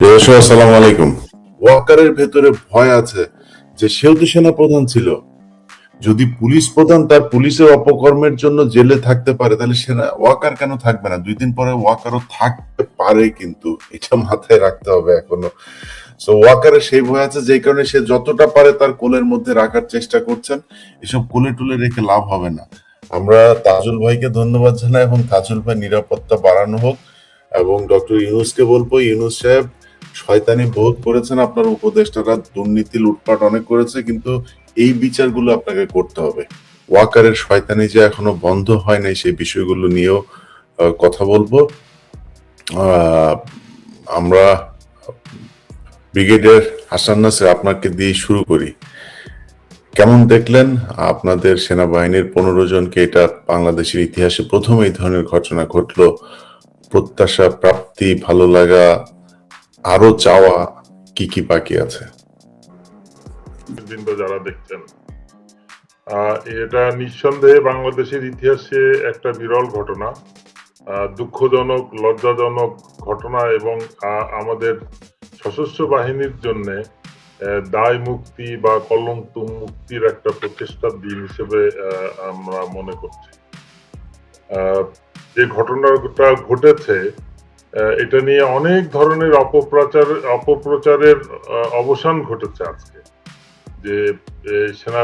আসসালামু আলাইকুম। ওয়াকারের ভেতরে ভয় আছে যে সেও তো সেনা প্রধান ছিল। যদি পুলিশ প্রধান তার পুলিশের অপকর্মের জন্য জেলে থাকতে পারে, তাহলে সেনা ওয়াকার কেন থাকবে না? দুই দিন পরে ওয়াকারও থাকতে পারে কিন্তু এটা মাথায় রাখতে হবে এখনও। সো ওয়াকারের সেই ভয় আছে যেই কারণে সে যতটা পারে তার কোলের মধ্যে রাখার চেষ্টা করছেন। এসব কোলে টুলে রেখে লাভ হবে না। আমরা তাজুল ভাইকে ধন্যবাদ জানাই এবং তাজুল ভাই নিরাপত্তা বাড়ানো হোক। এবং ডক্টর ইউনুসকে বলব, ইউনুস সাহেব শয়তানি বহুত করেছেন আপনার উপদেষ্টারা, দুর্নীতি, লুটপাট অনেক করেছে, কিন্তু এই বিচারগুলো আপনাকে করতে হবে। ওয়াকারের শয়তানি যে এখনও বন্ধ হয় নাই, সেই বিষয়গুলো নিয়েও কথা বলব। আমরা ব্রিগেডিয়ার হাসান নাসির আপনাকে দিয়ে শুরু করি। কেমন দেখলেন? আপনাদের সেনাবাহিনীর পনেরো জনকে এটা বাংলাদেশের ইতিহাসে প্রথম এই ধরনের ঘটনা ঘটলো। প্রত্যাশা, প্রাপ্তি, ভালো লাগা আরও চাওয়া কি কি বাকি আছে? যারা দেখছেন এটা নিঃসন্দেহে বাংলাদেশের ইতিহাসে একটা বিরল ঘটনা দুঃখজনক, লজ্জাজনক ঘটনা এবং আমাদের সশস্ত্র বাহিনীর জন্য দায় মুক্তি বা কলঙ্ক মুক্তির একটা প্রচেষ্টার দিন হিসেবে আমরা মনে করছি। যে ঘটনাটা ঘটেছে এটা নিয়ে অনেক ধরনের অপপ্রচার, অপপ্রচারের অবসান ঘটেছে আজকে। যে সেনা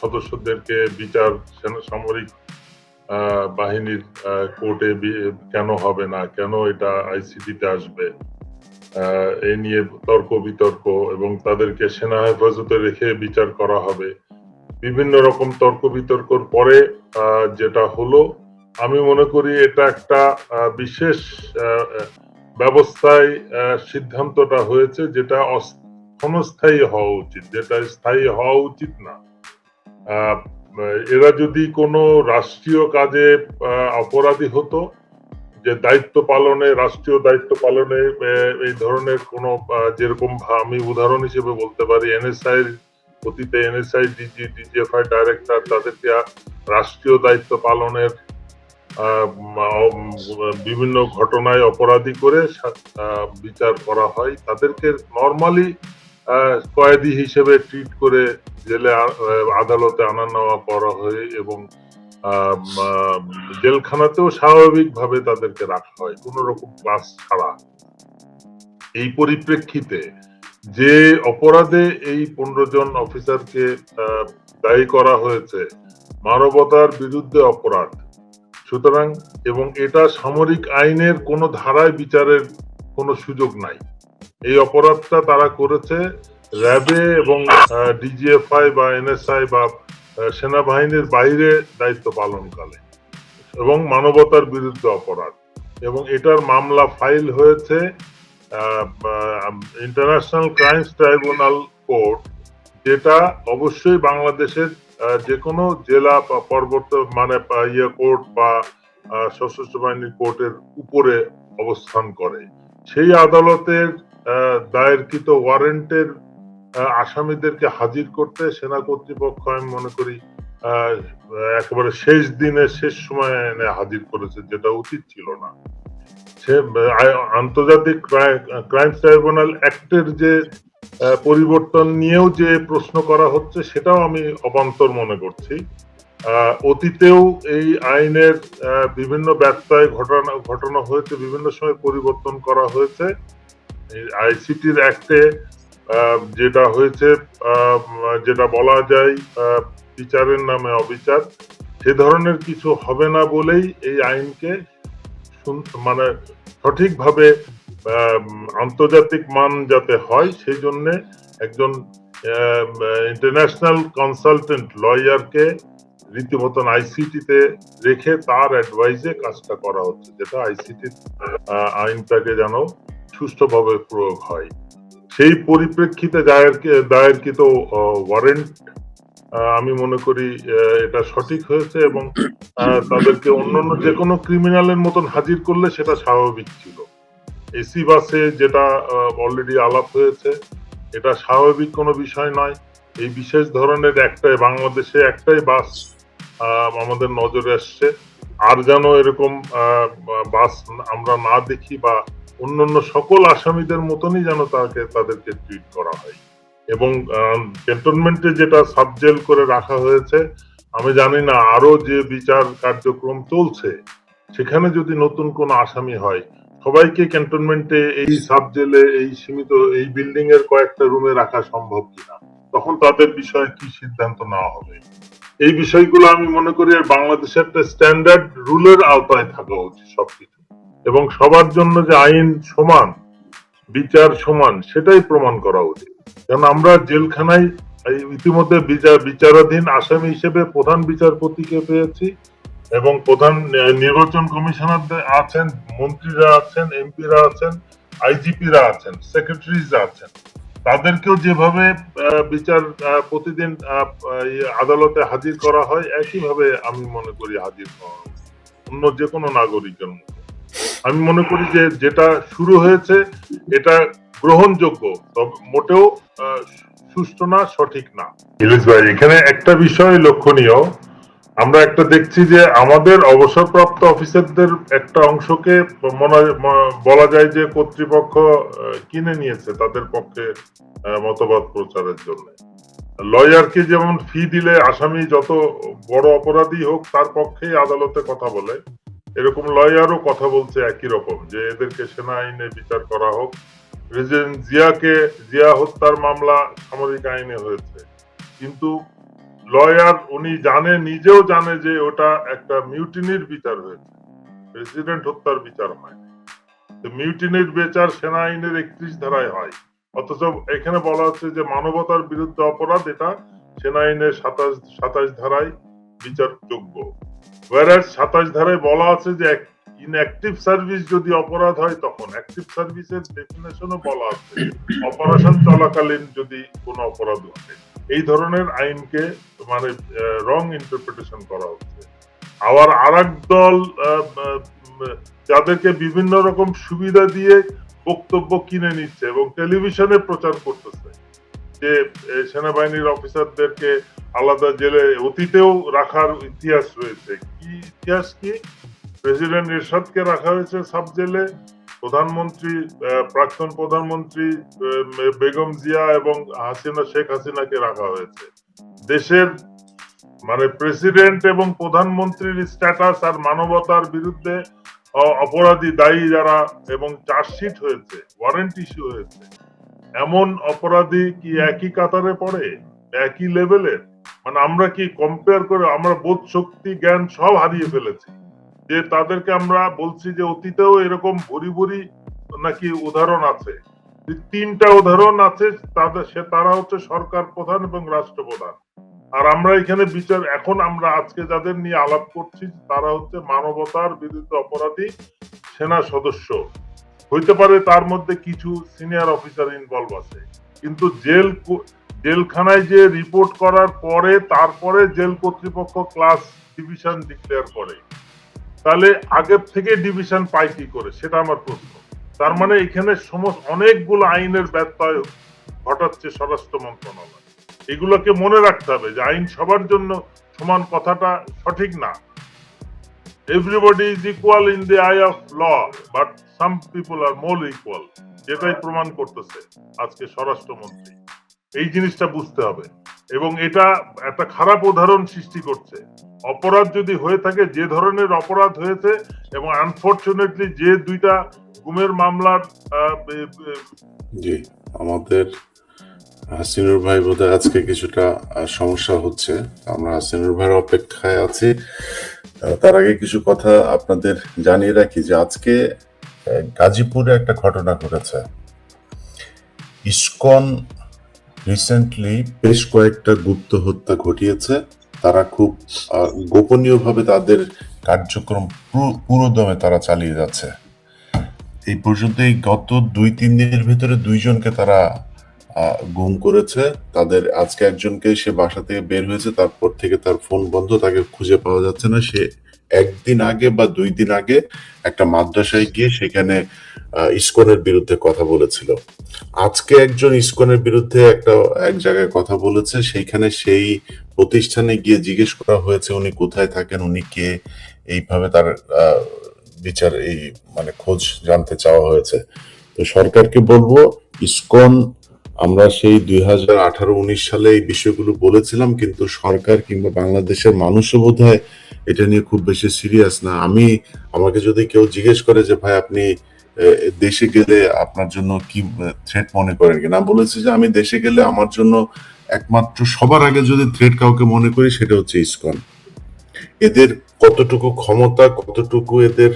সদস্যদেরকে বিচার, সেনা সামরিক বাহিনীর কোর্টে কেন হবে না, কেন এটা আইসিটিতে আসবে এই নিয়ে তর্ক বিতর্ক এবং তাদেরকে সেনা হেফাজতে রেখে বিচার করা হবে। বিভিন্ন রকম তর্ক বিতর্কর পরে যেটা হলো আমি মনে করি এটা একটা বিশেষ ব্যবস্থায় সিদ্ধান্তটা হয়েছে যেটা ক্ষণস্থায়ী হওয়া উচিত, যেটা স্থায়ী হওয়া উচিত না। এরা যদি কোনো রাষ্ট্রীয় কাজে অপরাধী হতো, যে দায়িত্ব পালনে, রাষ্ট্রীয় দায়িত্ব পালনে এই ধরনের কোনো যেরকম আমি উদাহরণ হিসেবে বলতে পারি, এনএসআই অতীতে এনএসআই, ডিজি, ডিজিএফআই ডাইরেক্টর তাদেরকে রাষ্ট্রীয় দায়িত্ব পালনের বিভিন্ন ঘটনায় অপরাধী করে বিচার করা হয়। তাদেরকে নর্মালি কয়েদি হিসেবে ট্রিট করে জেলে আদালতে আনা নেওয়া করা হয় এবং জেলখানাতেও স্বাভাবিকভাবে তাদেরকে রাখা হয়। কোন রকম ক্লাস ছাড়া। এই পরিপ্রেক্ষিতে যে অপরাধে এই পনেরো জন অফিসারকে দায়ী করা হয়েছে, মানবতার বিরুদ্ধে অপরাধ সুতরাং এবং এটা সামরিক আইনের কোনো ধারায় বিচারের কোনো সুযোগ নাই। এই অপরাধটা তারা করেছে র্যাবে এবং ডিজিএফআই বা এনএসআই বা সেনাবাহিনীর বাইরে দায়িত্ব পালনকালে এবং মানবতার বিরুদ্ধে অপরাধ। এবং এটার মামলা ফাইল হয়েছে ইন্টারন্যাশনাল ক্রাইমস ট্রাইব্যুনাল কোর্ট, যেটা অবশ্যই বাংলাদেশের যে কোনো জেলা বা পর্বত মানে ইয়ে কোর্ট বা সশস্ত্র বাহিনীর কোর্টের উপরে অবস্থান করে। সেই আদালতের দায়েরকৃত ওয়ারেন্টের আসামিদেরকে হাজির করতে সেনা কর্তৃপক্ষ, আমি মনে করি একেবারে শেষ দিনে শেষ সময় হাজির করেছে, যেটা উচিত ছিল না। আহ, আন্তর্জাতিক ক্রাইম ট্রাইব্যুনাল অ্যাক্টের যে পরিবর্তন নিয়েও যে প্রশ্ন করা হচ্ছে সেটাও আমি অবান্তর মনে করছি। অতীতেও এই আইনের বিভিন্ন ব্যত্যয় ঘটনা ঘটনা হয়েছে বিভিন্ন সময় পরিবর্তন করা হয়েছে। আইসিটির অ্যাক্টে যেটা হয়েছে যেটা বলা যায় বিচারের নামে অবিচার। সে ধরনের কিছু হবে না বলেই এই আইনকে মানে সঠিকভাবে আন্তর্জাতিক মান যাতে হয়, সেই জন্য একজন ইন্টারন্যাশনাল কনসালটেন্ট লয়ারকে রীতিমতন আইসিটিতে রেখে তার অ্যাডভাইসে কাজটা করা হচ্ছে, যেটা আইসিটি আইনটাকে যেন সুষ্ঠুভাবে প্রয়োগ হয়। সেই পরিপ্রেক্ষিতে দায়ের দায়েরকৃত ওয়ারেন্ট আমি মনে করি এটা সঠিক হয়েছে এবং তাদেরকে অন্যান্য যে কোনো ক্রিমিনালের মতন হাজির করলে সেটা স্বাভাবিক ছিল। এসি বাসে যেটা অলরেডি আলাপ হয়েছে, এটা স্বাভাবিক কোনো বিষয় নয়। এই বিশেষ ধরনের একটাই, বাংলাদেশে একটাই বাস আমাদের নজরে আসছে। আর যেন এরকম বাস আমরা না দেখি বা অন্যান্য সকল আসামিদের মতনই যেন তাকে, তাদেরকে ট্রিট করা হয়। এবং ক্যান্টনমেন্টে যেটা সাবজেল করে রাখা হয়েছে, আমি জানি না আরও যে বিচার কার্যক্রম চলছে, সেখানে যদি নতুন কোন আসামি হয়, সবাইকে ক্যান্টনমেন্টে এই সাব জেলে এই সীমিত, এই বিল্ডিং এর কয়েকটা রুমে রাখা সম্ভব কিনা, তখন তাদের বিষয়ে কি সিদ্ধান্ত নেওয়া হবে? এই বিষয়গুলো আমি মনে করি আর বাংলাদেশের একটা স্ট্যান্ডার্ড রুলের আওতায় থাকা উচিত সবকিছু। এবং সবার জন্য যে আইন সমান, বিচার সমান, সেটাই প্রমাণ করা উচিত। কারণ আমরা জেলখানায় ইতিমধ্যে বিচারাধীন আসামি হিসেবে প্রধান বিচারপতিকে পেয়েছি এবং প্রধান নির্বাচন কমিশনার আছেন, মন্ত্রীরা আছেন, এমপিরা আছেন, আইজিপিরা আছেন, সেক্রেটারিজরা আছেন। তাদেরকেও যেভাবে বিচার প্রতিদিন আদালতে হাজির করা হয়, একইভাবে আমি মনে করি হাজির করা অন্য যে কোনো নাগরিকের মতো। আমি মনে করি যে যেটা শুরু হয়েছে, এটা গ্রহণযোগ্য মোটেও সুষ্ঠু না, সঠিক না। ইলিশ ভাই, এখানে একটা বিষয় লক্ষণীয়। আমরা একটা দেখছি যে আমাদের অবসরপ্রাপ্ত অফিসারদের একটা অংশকে বলা যায় যে কর্তৃপক্ষ কিনে নিয়েছে তাদের পক্ষে মতবাদ প্রচারের জন্য। লয়ারকে যেমন ফি দিলে আসামি যত বড় অপরাধী হোক, তার পক্ষেই আদালতে কথা বলে। এরকম লয়ারও কথা বলছে একই রকম, যে এদেরকে সেনা আইনে বিচার করা হোক প্রেসিডেন্ট জিয়াকে, জিয়া হত্যার মামলা সামরিক আইনে হয়েছে। কিন্তু লয়ার উনি জানে, নিজেও জানে যে ওটা একটা মিউটিনির বিচার হয়েছে। প্রেসিডেন্ট হত্যার বিচার হয় মিউটিনির বিচার সেনা আইনের একত্রিশ ধারায় হয়। অথচ এখানে বলা হচ্ছে যে মানবতার বিরুদ্ধে অপরাধ, এটা সেনা আইনের সাতাশ সাতাশ ধারায় বিচারযোগ্য। সাতাশ ধারায় বলা আছে যে ইনঅ্যাক্টিভ সার্ভিস যদি অপরাধ হয় তখন অ্যাক্টিভ সার্ভিসের ডেফিনেশনও বলা আছে অপারেশন চলাকালীন যদি কোনো অপরাধ ঘটে। এই ধরনের আইনকে মানে রং ইন্টারপ্রিটেশন করা হচ্ছে। আবার আর দল যাদেরকে বিভিন্ন রকম সুবিধা দিয়ে বক্তব্য কিনে নিচ্ছে এবং টেলিভিশনে প্রচার করতেছে যে সেনাবাহিনীর অফিসারদেরকে আলাদা জেলে অতীতেও রাখার ইতিহাস রয়েছে। কি ইতিহাস কি? প্রেসিডেন্ট এরশাদকে রাখা হয়েছে সাব জেলে। প্রধানমন্ত্রী প্রাক্তন প্রধানমন্ত্রী বেগম জিয়া এবং হাসিনা, শেখ হাসিনাকে রাখা হয়েছে। দেশের মানে প্রেসিডেন্ট এবং প্রধানমন্ত্রীর স্ট্যাটাস আর মানবতার বিরুদ্ধে অপরাধী দায়ী যারা এবং চার্জশিট হয়েছে, ওয়ারেন্ট ইস্যু হয়েছে, এমন অপরাধী কি একই কাতারে পড়ে? একই লেভেলের? মানে আমরা কি কম্পেয়ার করে, আমরা বোধ, শক্তি, জ্ঞান সব হারিয়ে ফেলেছি। যে তাদেরকে আমরা বলছি যে অতীতেও এরকম ভরি ভরি নাকি উদাহরণ আছে। তিনটা উদাহরণ আছে, তাদের সে তারা হচ্ছে সরকার প্রধান এবং রাষ্ট্রপ্রধান। আর আমরা এখানে বিচার, এখন আমরা আজকে যাদের নিয়ে আলাপ করছি, তারা হচ্ছে মানবতার বিরুদ্ধে অপরাধী সেনা সদস্য। হইতে পারে তার মধ্যে কিছু সিনিয়র অফিসার ইনভলভ আছে। কিন্তু জেল জেলখানায় যে রিপোর্ট করার পরে, তারপরে জেল কর্তৃপক্ষ ক্লাস ডিভিশন ডিক্লেয়ার করে। তাহলে আগের থেকে ডিভিশন পায় কি করে? সেটা আমার প্রশ্ন। তার মানে এখানে সমস্ত অনেকগুলো আইনের ব্যত্যয় ঘটাচ্ছে স্বরাষ্ট্র মন্ত্রণালয়। এগুলোকে মনে রাখতে হবে যে আইন সবার জন্য সমান কথাটা সঠিক না। Everybody is equal in the eye of law but some people are more equal যেটাই প্রমাণ করতেছে আজকে স্বরাষ্ট্রমন্ত্রী। এই জিনিসটা বুঝতে হবে। এবং এটা একটা খারাপ উদাহরণ সৃষ্টি করছে। অপরাধ যদি হয়ে থাকে, যে ধরনের অপরাধ হয়েছে এবং আনফরচুনেটলি যে দুইটা গুমের মামলার জি, আমাদের হাসিনুর ভাই বোধহয় আজকে কিছুটা সমস্যা হচ্ছে। আমরা হাসিনুর ভাইয়ের অপেক্ষায় আছি। তার আগে কিছু কথা আপনাদের জানিয়ে রাখি যে আজকে গাজীপুরে একটা ঘটনা ঘটেছে। ইসকন রিসেন্টলি বেশ কয়েকটা গুপ্ত হত্যা ঘটিয়েছে। তারা খুব গোপনীয়ভাবে তাদের কার্যক্রম পুরো- পুরোদমে তারা চালিয়ে যাচ্ছে। এই পর্যন্ত এই গত দুই, তিন দিনের ভিতরে দুইজনকে তারা গুম করেছে। তাদের আজকে একজনকে সে বাসা থেকে বের হয়েছে, তারপর থেকে তার ফোন বন্ধ, তাকে খুঁজে পাওয়া যাচ্ছে না। সে একদিন আগে বা দুই দিন আগে একটা মাদ্রাসায় গিয়ে সেখানে ইসকনের বিরুদ্ধে কথা বলেছিল। আজকে একজন ইসকনের বিরুদ্ধে একটা, এক জায়গায় কথা বলেছে সেইখানে সেই প্রতিষ্ঠানে গিয়ে জিজ্ঞেস করা হয়েছে উনি কোথায় থাকেন, উনি কে, এইভাবে তার বিচার, এই মানে খোঁজ জানতে চাওয়া হয়েছে। তো সরকারকে বলব, ইসকন, আমরা সেই দুই হাজার আঠারো, উনিশ সালে এই বিষয়গুলো বলেছিলাম, কিন্তু সরকার কিংবা বাংলাদেশের মানুষও বোধ হয় এটা নিয়ে খুব বেশি সিরিয়াস না। আমি, আমাকে যদি কেউ জিজ্ঞেস করে যে, ভাই, আপনি দেশে গেলে আপনার জন্য কি থ্রেট মনে করেন কিনা? বলেছি যে, আমি দেশে গেলে আমার জন্য একমাত্র সবার আগে যদি থ্রেট কাউকে মনে করি, সেটা হচ্ছে ইসকন। এদের কতটুকু ক্ষমতা, কতটুকু এদের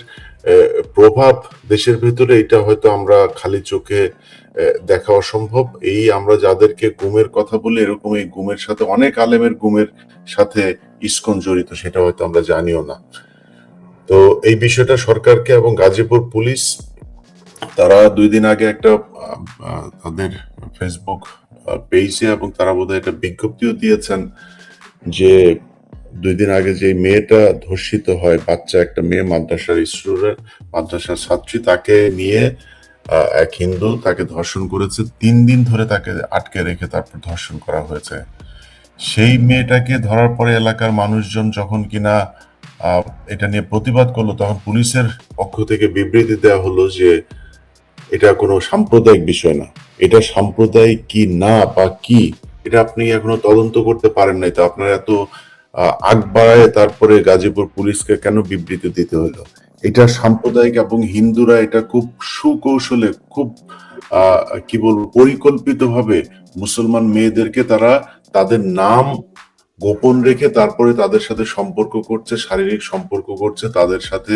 প্রভাব দেশের ভেতরে, এটা হয়তো আমরা খালি চোখে দেখা অসম্ভব। এই আমরা যাদেরকে গুমের কথা বলি, এরকম এই গুমের সাথে অনেক আলেমের গুমের সাথে ইসকন জড়িত, সেটা হয়তো আমরা জানিও না। তো এই বিষয়টা সরকারকে এবং গাজীপুর পুলিশ, তারা দুই দিন আগে একটা তাদের ফেসবুক পেজে এবং তারা বোধহয় একটা বিজ্ঞপ্তিও দিয়েছেন যে দুই দিন আগে যে মেয়েটা ধর্ষিত হয়, বাচ্চা একটা মেয়ে মাদ্রাসার স্টুডেন্ট মাদ্রাসার ছাত্রী, তাকে নিয়ে এক হিন্দু তাকে ধর্ষণ করেছে, তিন দিন ধরে তাকে আটকে রেখে তারপর ধর্ষণ করা হয়েছে। সেই মেয়েটাকে ধরার পরে এলাকার মানুষজন যখন কিনা এটা নিয়ে প্রতিবাদ করল, তখন পুলিশের পক্ষ থেকে বিবৃতি দেওয়া হলো যে এটা কোনো সাম্প্রদায়িক বিষয় না। এটা সাম্প্রদায়িক কি না বা কি, এটা আপনি এখনও তদন্ত করতে পারেন নাই। তো আপনার এত আগ বাড়ায় তারপরে গাজীপুর পুলিশকে কেন বিবৃতি দিতে হলো? এটা সাম্প্রদায়িক এবং হিন্দুরা এটা খুব সুকৌশলে, খুব কি বলব, পরিকল্পিতভাবে মুসলমান মেয়েদেরকে তারা তাদের নাম গোপন রেখে তারপরে তাদের সাথে সম্পর্ক করছে, শারীরিক সম্পর্ক করছে, তাদের সাথে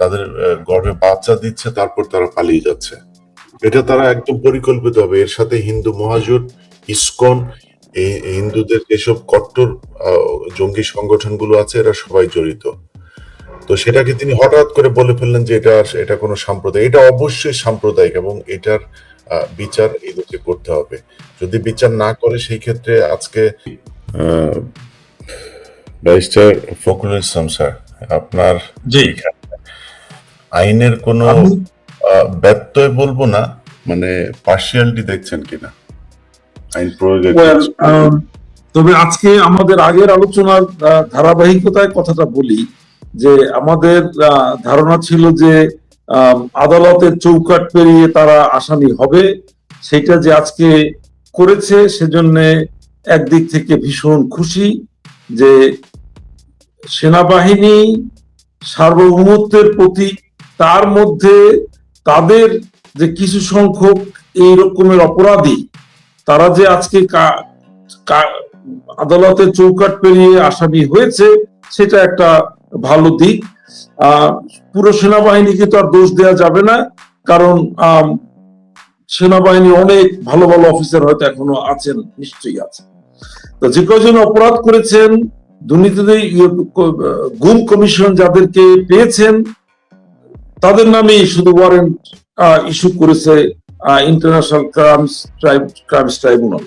তাদের গর্ভে বাচ্চা দিচ্ছে, তারপর তারা পালিয়ে যাচ্ছে। এটা তারা একদম পরিকল্পিত হবে এর সাথে হিন্দু মহাজোট, ইসকন হিন্দুদের যেসব কট্টর জঙ্গি সংগঠনগুলো আছে, এরা সবাই জড়িত। তো সেটাকে তিনি হঠাৎ করে বলে ফেললেন যে এটা এটা কোনো সাম্প্রদায়িক এটা অবশ্যই সাম্প্রদায়িক এবং এটার বিচার এদেরকে করতে হবে। যদি বিচার না করে সেই ক্ষেত্রে আজকে ব্যারিস্টার ফখরুল ইসলাম স্যার আপনার জি। আইনের কোনো ব্যত্যয় বলব না মানে পার্সিয়ালিটি দেখছেন কিনা? আইন প্রয়োগের তবে আজকে আমাদের আগের আলোচনার ধারাবাহিকতায় কথাটা বলি যে আমাদের ধারণা ছিল যে আদালতের চৌকাট পেরিয়ে তারা আসামি হবে। সেটা যে আজকে করেছে সেজন্য একদিক থেকে ভীষণ খুশি যে সেনাবাহিনী সার্বভৌমত্বের প্রতি তার মধ্যে তাদের যে কিছু সংখ্যক এই রকমের অপরাধী, তারা যে আজকে আদালতের চৌকাট পেরিয়ে আসামি হয়েছে, সেটা একটা ভালো দিক। পুরো সেনাবাহিনীকে তো আর দোষ দেওয়া যাবে না, কারণ সেনাবাহিনী অনেক ভালো ভালো অফিসার হয়তো এখনও আছেন, নিশ্চয়ই আছে তো যে কজন অপরাধ করেছেন, দুর্নীতিতে ইয়ে গুম কমিশন যাদেরকে পেয়েছেন, তাদের নামেই শুধু ওয়ারেন্ট ইস্যু করেছে ইন্টারন্যাশনাল ক্রাইমস ক্রাইমস ট্রাইব্যুনাল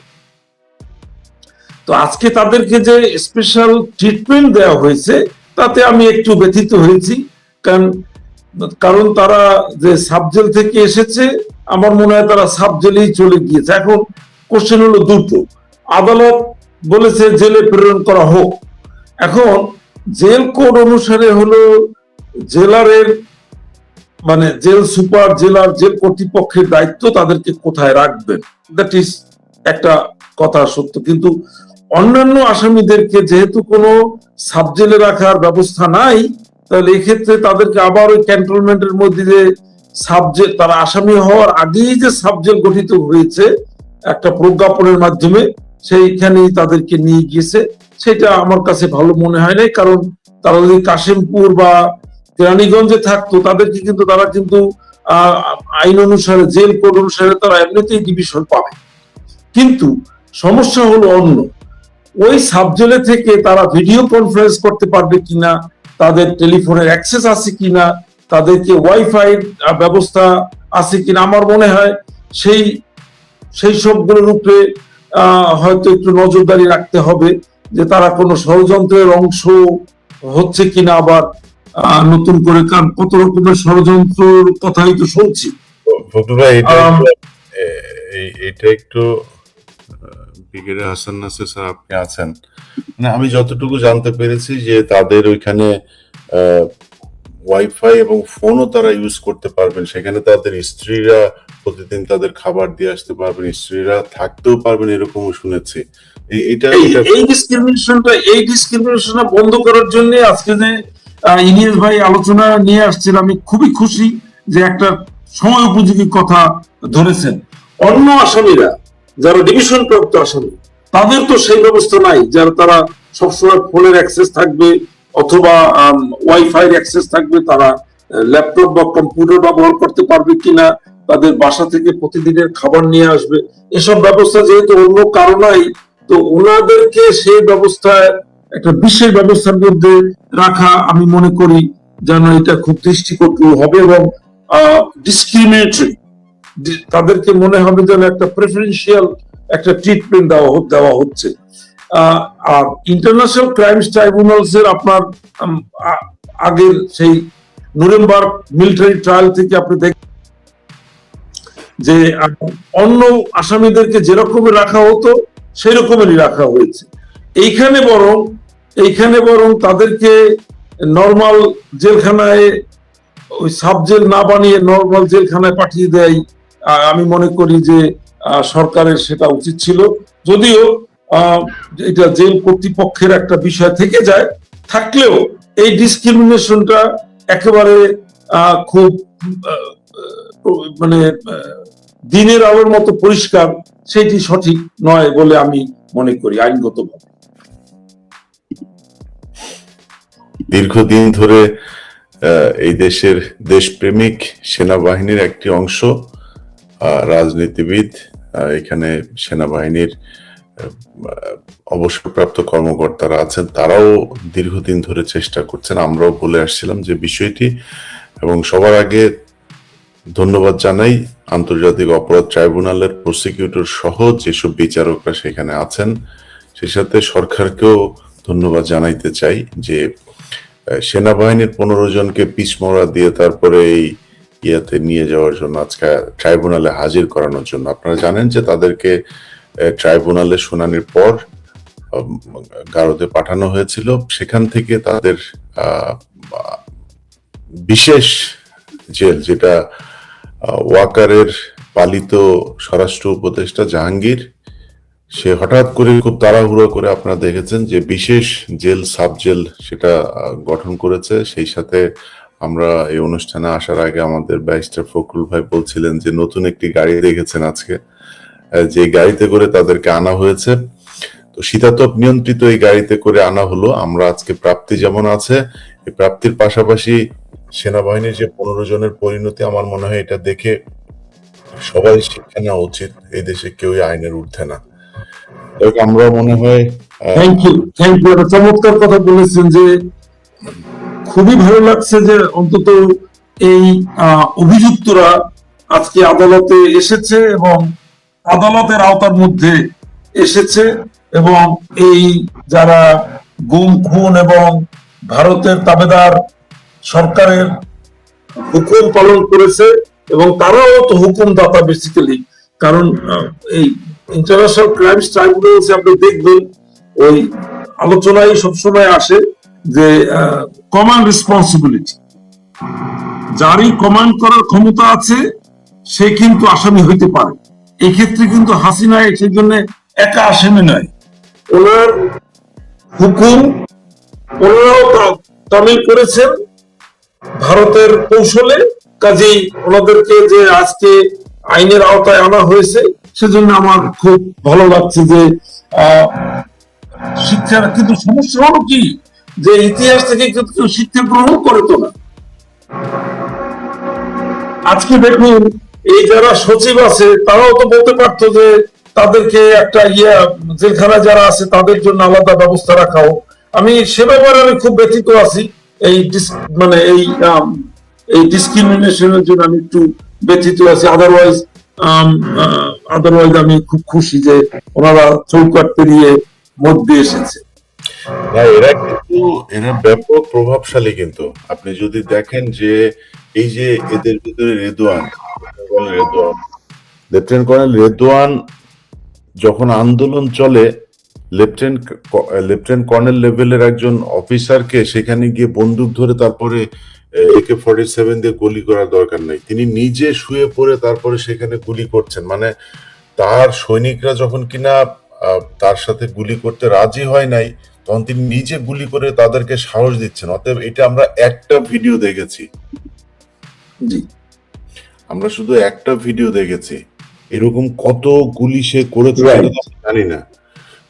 তো আজকে তাদেরকে যে স্পেশাল ট্রিটমেন্ট দেওয়া হয়েছে তাতে আমি একটু ব্যথিত হয়েছি। কারণ কারণ তারা যে সাবজেল থেকে এসেছে, আমার মনে হয় তারা সাবজেলেই চলে গিয়েছে। এখন কোশ্চেন হলো দুটো। আদালত বলেছে জেলে প্রেরণ করা হোক। এখন জেল কোড অনুসারে হলো জেলারের মানে জেল সুপার, জেলার জেল কর্তৃপক্ষের দায়িত্ব তাদেরকে কোথায় রাখবেন? দ্যাট ইজ একটা কথা সত্য। কিন্তু অন্যান্য আসামিদেরকে যেহেতু কোনো সাবজেলে রাখার ব্যবস্থা নাই, তাহলে এক্ষেত্রে তাদেরকে আবার ওই ক্যান্টনমেন্টের মধ্যে যে সাবজেল, তারা আসামি হওয়ার আগেই যে সাবজেল গঠিত হয়েছে একটা প্রজ্ঞাপনের মাধ্যমে, সেইখানেই তাদেরকে নিয়ে গিয়েছে। সেটা আমার কাছে ভালো মনে হয় নাই, কারণ তারা যদি কাশিমপুর বা কেরানীগঞ্জে থাকতো, তাদেরকে কিন্তু তারা কিন্তু আইন অনুসারে, জেল কোড অনুসারে তারা এমনিতেই ডিভিশন পাবে। কিন্তু সমস্যা হলো অন্য। ওই সাবজেলে থেকে তারা ভিডিও কনফারেন্স করতে পারবে কিনা তাদের টেলিফোনের অ্যাক্সেস আছে কিনা তাদেরকে ওয়াইফাই ব্যবস্থা আছে কিনা আমার মনে হয় সেই সেই সবগুলোর উপরে হয়তো একটু নজরদারি রাখতে হবে যে তারা কোনো ষড়যন্ত্রের অংশ হচ্ছে কিনা আবার নতুন করে কারণ কত রকমের ষড়যন্ত্রের কথাই তো শুনছি। এটা একটু- ব্রিগেডিয়ার হাসান নাসির স্যার আপনি আছেন? মানে আমি যতটুকু জানতে পেরেছি যে তাদের ওইখানে ওয়াইফাই এবং ফোনও তারা ইউজ করতে পারবেন। সেখানে তাদের স্ত্রীরা প্রতিদিন তাদের খাবার দিয়ে আসতে পারবেন স্ত্রীরা থাকতেও পারবেন এরকমও শুনেছি। এটা এই ডিসক্রিমিনেশনটা এই ডিসক্রিমিনেশনটা বন্ধ করার জন্য আজকে যে আহ, ইনিয়াস ভাই আলোচনা নিয়ে আসছেন আমি খুবই খুশি যে একটা সময় উপযোগী কথা ধরেছেন। অন্য আসামিরা যারা ডিভিশন প্রাপ্ত আসামি তাদের তো সেই ব্যবস্থা নাই যারা তারা সবসময় ফোনের অ্যাক্সেস থাকবে অথবা ওয়াইফাই অ্যাক্সেস থাকবে, তারা ল্যাপটপ বা কম্পিউটার ব্যবহার করতে পারবে কিনা, তাদের বাসা থেকে প্রতিদিনের খাবার নিয়ে আসবে, এসব ব্যবস্থা যেহেতু অন্য কারও নাই, তো ওনাদেরকে সেই ব্যবস্থায়, একটা বিশেষ ব্যবস্থার মধ্যে রাখা আমি মনে করি যেন এটা খুব দৃষ্টিকটু হবে এবং ডিসক্রিমিনেটরি তাদেরকে মনে হবে যেন একটা প্রেফারেন্সিয়াল একটা ট্রিটমেন্ট দেওয়া দেওয়া হচ্ছে। আর ইন্টারন্যাশনাল ক্রাইমস ট্রাইব্যুনালস এর আপনার আগের সেই নুরেমবার্গ মিলিটারি ট্রায়াল থেকে আপনি দেখ যে অন্য আসামিদেরকে যেরকম রাখা হতো সেই রকমেরই রাখা হয়েছে। এইখানে বরং এইখানে বরং তাদেরকে নর্মাল জেলখানায়, ওই সাব জেল না বানিয়ে নর্মাল জেলখানায় পাঠিয়ে দেয় আমি মনে করি যে সরকারের সেটা উচিত ছিল। যদিও এটা জেল কর্তৃপক্ষের একটা বিষয় থেকে যায়, থাকলেও এই ডিসক্রিমিনেশনটা একেবারে খুব মানে দিনের আলোর মতো পরিষ্কার, সেটি সঠিক নয় বলে আমি মনে করি আইনগতভাবে। দীর্ঘদিন ধরে এই দেশের দেশপ্রেমিক সেনাবাহিনীর একটি অংশ রাজনীতিবিদ এখানে সেনাবাহিনীর অবসরপ্রাপ্ত কর্মকর্তারা আছেন, তারাও দীর্ঘদিন ধরে চেষ্টা করছেন। আমরাও বলে আসছিলাম যে বিষয়টি, এবং সবার আগে ধন্যবাদ জানাই আন্তর্জাতিক অপরাধ ট্রাইব্যুনালের প্রসিকিউটর সহ যেসব বিচারকরা সেখানে আছেন। সেই সাথে সরকারকেও ধন্যবাদ জানাইতে চাই যে সেনাবাহিনীর পনেরো জনকে পিছমরা দিয়ে তারপরে এই ইয়াতে নিয়ে যাওয়ার জন্য আজকে ট্রাইব্যুনালে হাজির করানোর জন্য। আপনারা জানেন যে তাদেরকে ট্রাইব্যুনালে শুনানির পর গারদে পাঠানো হয়েছিল। সেখান থেকে তাদের বিশেষ জেল, যেটা ওয়াকারের পালিত স্বরাষ্ট্র উপদেষ্টা জাহাঙ্গীর, সে হঠাৎ করে খুব তাড়াহুড়ো করে আপনারা দেখেছেন যে বিশেষ জেল, সাব জেল সেটা গঠন করেছে। সেই সাথে আমরা এই অনুষ্ঠানে আসার আগে আমাদের ব্যারিস্টার ফখরুল ভাই বলছিলেন যে, নতুন একটি গাড়ি দেখেছেন আজকে। যে গাড়িতে করে তাদেরকে আনা হয়েছে। তো শীতাতপ নিয়ন্ত্রিত এই গাড়িতে করে আনা হলো। আমরা আজকে প্রাপ্তি যেমন আছে, এই প্রাপ্তির পাশাপাশি সেনাবাহিনীর যে পনেরো জনের পরিণতি, আমার মনে হয় এটা দেখে সবাই শিক্ষা নেওয়া উচিত। এই দেশে কেউই আইনের ঊর্ধ্বে না। আমরা মনে হয় থ্যাংক ইউ থ্যাংক ইউ একটা চমৎকার কথা বলেছেন যে খুবই ভালো লাগছে যে অন্তত এই অভিযুক্তরা আজকে আদালতে এসেছে এবং আদালতের আওতার মধ্যে এসেছে এবং এই যারা গুম, খুন এবং ভারতের তাবেদার সরকারের হুকুম পালন করেছে এবং তারাও তো হুকুমদাতা বেসিক্যালি কারণ এই ইন্টারন্যাশনাল ক্রাইমস ট্রাইব্যুনালস আপনি দেখবেন ওই আলোচনায় সবসময় আসে। যে কমান্ড রেসপন্সিবিলিটি যারই কমান্ড করার ক্ষমতা আছে, সে কিন্তু আসামি হইতে পারে। এই ক্ষেত্রে কিন্তু হাসিনা সেই জন্য একা আসামি নয়। ওনার হুকুম ওনারাও তামিল করেছেন। ভারতের কৌশলে কাজেই ওনাদেরকে যে আজকে আইনের আওতায় আনা হয়েছে, সেজন্য আমার খুব ভালো লাগছে যে শিক্ষার কিন্তু সমস্যা হলো কি? যে ইতিহাস থেকে কেউ শিক্ষা গ্রহণ করে তো না আজকে দেখুন, এই যারা সচিব আছে, তারাও তো বলতে পারতো যে তাদেরকে একটা ইয়ে জেলখানা যারা আছে, তাদের জন্য আলাদা ব্যবস্থা রাখা হোক। আমি সে ব্যাপারে আমি খুব ব্যথিত আছি। এই মানে এই এই ডিসক্রিমিনেশনের জন্য আমি একটু ব্যথিত আছি। আদারওয়াইজ আদারওয়াইজ আমি খুব খুশি যে ওনারা চৌকাট পেরিয়ে মধ্যে এসেছে। না এরা কিন্তু এরা ব্যাপক প্রভাবশালী কিন্তু। আপনি যদি দেখেন যে এই যে এদের ভিতরে রেদওয়ান লেফটেন্যান্ট কর্নেল রেদওয়ান যখন আন্দোলন চলে লেফটেন্যান্ট লেফটেন্যান্ট কর্নেল লেভেলের একজন অফিসারকে সেখানে গিয়ে বন্দুক ধরে তারপরে একে ফর্টি সেভেন দিয়ে গুলি করার দরকার নাই। তিনি নিজে শুয়ে পড়ে তারপরে সেখানে গুলি করছেন। মানে তার সৈনিকরা যখন কিনা তার সাথে গুলি করতে রাজি হয় নাই তখন তিনি নিজে গুলি করে তাদেরকে সাহস দিচ্ছেন। অতএব এটা আমরা একটা ভিডিও দেখেছি। আমরা শুধু একটা ভিডিও দেখেছি। এরকম কত গুলি সে করে জানি না।